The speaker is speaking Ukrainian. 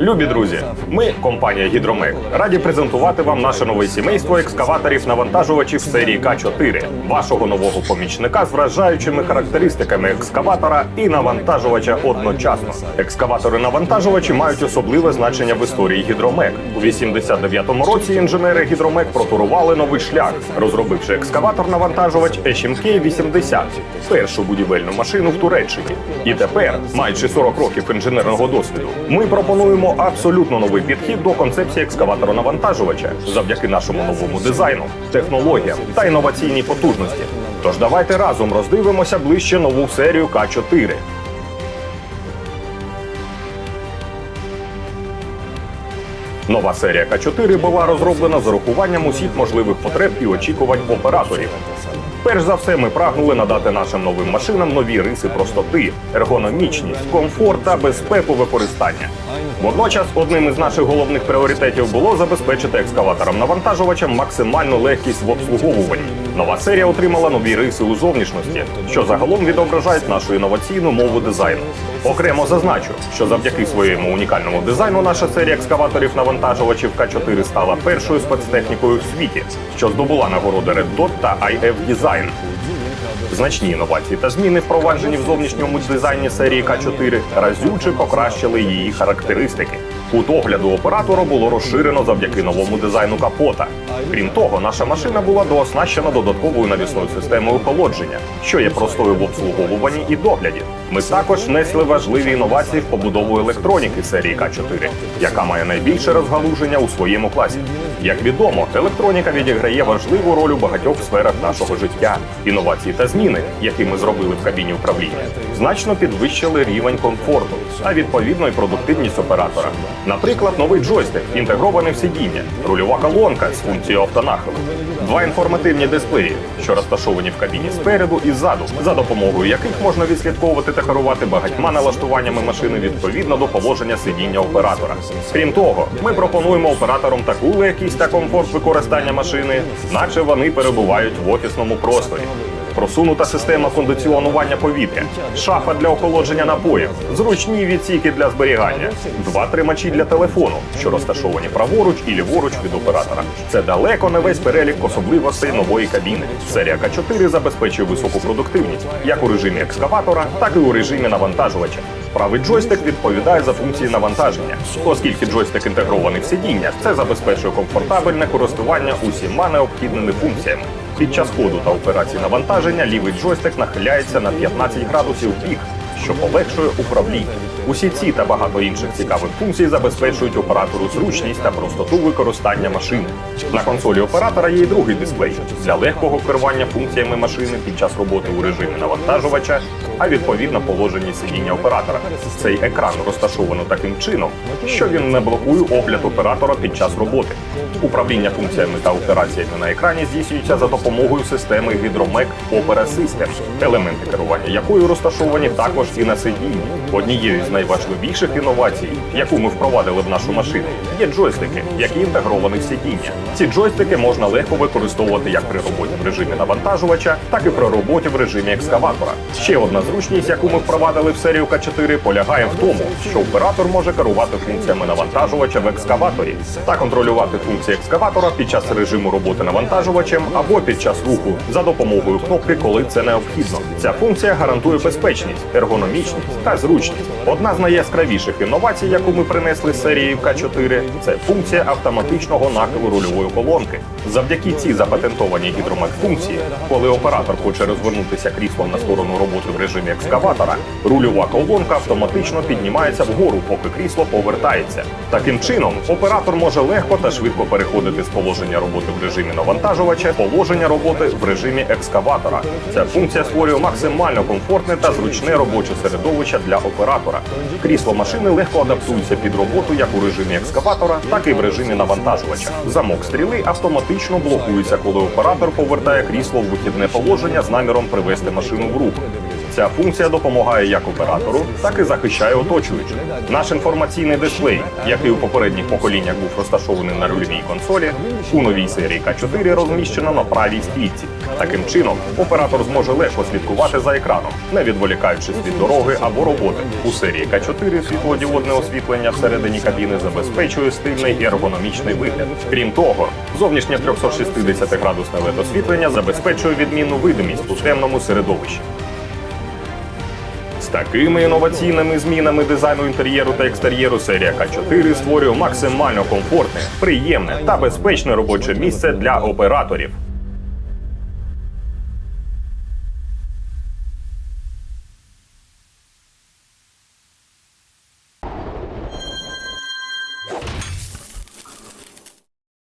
Любі друзі, ми, компанія Гідромек, раді презентувати вам наше нове сімейство екскаваторів навантажувачів серії К4, вашого нового помічника з вражаючими характеристиками екскаватора і навантажувача одночасно. Екскаватори-навантажувачі мають особливе значення в історії Гідромек. У 89-му році інженери Гідромек протурували новий шлях, розробивши екскаватор-навантажувач HMK 80 першу будівельну машину в Туреччині. І тепер, маючи 40 років інженерного досвіду, ми пропонуємо абсолютно новий підхід до концепції екскаватора-навантажувача завдяки нашому новому дизайну, технологіям та інноваційній потужності. Тож давайте разом роздивимося ближче нову серію К4. Нова серія К4 була розроблена з урахуванням усіх можливих потреб і очікувань операторів. Перш за все, ми прагнули надати нашим новим машинам нові риси простоти, ергономічність, комфорт та безпеку використання. Водночас, одним із наших головних пріоритетів було забезпечити екскаваторам-навантажувачам максимальну легкість в обслуговуванні. Нова серія отримала нові риси у зовнішності, що загалом відображають нашу інноваційну мову дизайну. Окремо зазначу, що завдяки своєму унікальному дизайну наша серія екскаваторів-навантажувачів К4 стала першою спецтехнікою в світі, що здобула нагороди Red Dot та IF Design. Значні інновації та зміни, впроваджені в зовнішньому дизайні серії К4, разюче покращили її характеристики. Кут огляду оператора було розширено завдяки новому дизайну капота. Крім того, наша машина була дооснащена додатковою навісною системою охолодження, що є простою в обслуговуванні і догляді. Ми також внесли важливі інновації в побудову електроніки серії К4, яка має найбільше розгалуження у своєму класі. Як відомо, електроніка відіграє важливу роль у багатьох сферах нашого життя. Інновації та зміни, які ми зробили в кабіні управління, значно підвищили рівень комфорту, а відповідно і продуктивність оператора. Наприклад, новий джойстик інтегрований в сидіння, рульова колонка з функцією автонахилу, два інформативні дисплеї, що розташовані в кабіні спереду і ззаду, за допомогою яких можна відслідковувати та керувати багатьма налаштуваннями машини відповідно до положення сидіння оператора. Крім того, ми пропонуємо операторам таку легкість та комфорт використання машини, наче вони перебувають в офісному просторі. Просунута система кондиціонування повітря, шафа для охолодження напоїв, зручні відсіки для зберігання, два тримачі для телефону, що розташовані праворуч і ліворуч від оператора. Це далеко не весь перелік особливостей нової кабіни. Серія К4 забезпечує високу продуктивність як у режимі екскаватора, так і у режимі навантажувача. Правий джойстик відповідає за функції навантаження, оскільки джойстик інтегрований в сидіння, це забезпечує комфортабельне користування усіма необхідними функціями. Під час ходу та операції навантаження лівий джойстик нахиляється на 15 градусів. В бік, що полегшує управління. Усі ці та багато інших цікавих функцій забезпечують оператору зручність та простоту використання машини. На консолі оператора є й другий дисплей для легкого керування функціями машини під час роботи у режимі навантажувача, а відповідно положенні сидіння оператора. Цей екран розташовано таким чином, що він не блокує огляд оператора під час роботи. Управління функціями та операціями на екрані здійснюється за допомогою системи Hydromec Opera System, елементи керування якою розташовані також і на сидінні. Однією з найважливіших інновацій, яку ми впровадили в нашу машину, є джойстики, які інтегровані в сидіння. Ці джойстики можна легко використовувати як при роботі в режимі навантажувача, так і при роботі в режимі екскаватора. Ще одна зручність, яку ми впровадили в серію К4, полягає в тому, що оператор може керувати функціями навантажувача в екскаваторі та контролювати функції екскаватора під час режиму роботи навантажувачем або під час руху за допомогою кнопки, коли це необхідно. Ця функція гарантує безпечність, ергономічність та зручність. Одна з найяскравіших інновацій, яку ми принесли з серії К4, це функція автоматичного нахилу рульової колонки. Завдяки цій запатентованій гідромет функції, коли оператор хоче розвернутися кріслом на сторону роботи в режимі екскаватора, рульова колонка автоматично піднімається вгору, поки крісло повертається. Таким чином, оператор може легко та швидко переходити з положення роботи в режимі навантажувача положення роботи в режимі екскаватора. Ця функція створює максимально комфортне та зручне робоче середовище для оператора. Крісло машини легко адаптується під роботу як у режимі екскаватора, так і в режимі навантажувача. Замок стріли автоматично блокується, коли оператор повертає крісло в вихідне положення з наміром привести машину в рух. Ця функція допомагає як оператору, так і захищає оточуючих. Наш інформаційний дисплей, який у попередніх поколіннях був розташований на рульовій консолі, у новій серії К4 розміщено на правій стійці. Таким чином, оператор зможе легко слідкувати за екраном, не відволікаючись від дороги або роботи. У серії К4 світлодіодне освітлення всередині кабіни забезпечує стильний і ергономічний вигляд. Крім того, зовнішнє 360 градусне led освітлення забезпечує відмінну видимість у темному середовищі. Такими інноваційними змінами дизайну інтер'єру та екстер'єру серія К4 створює максимально комфортне, приємне та безпечне робоче місце для операторів.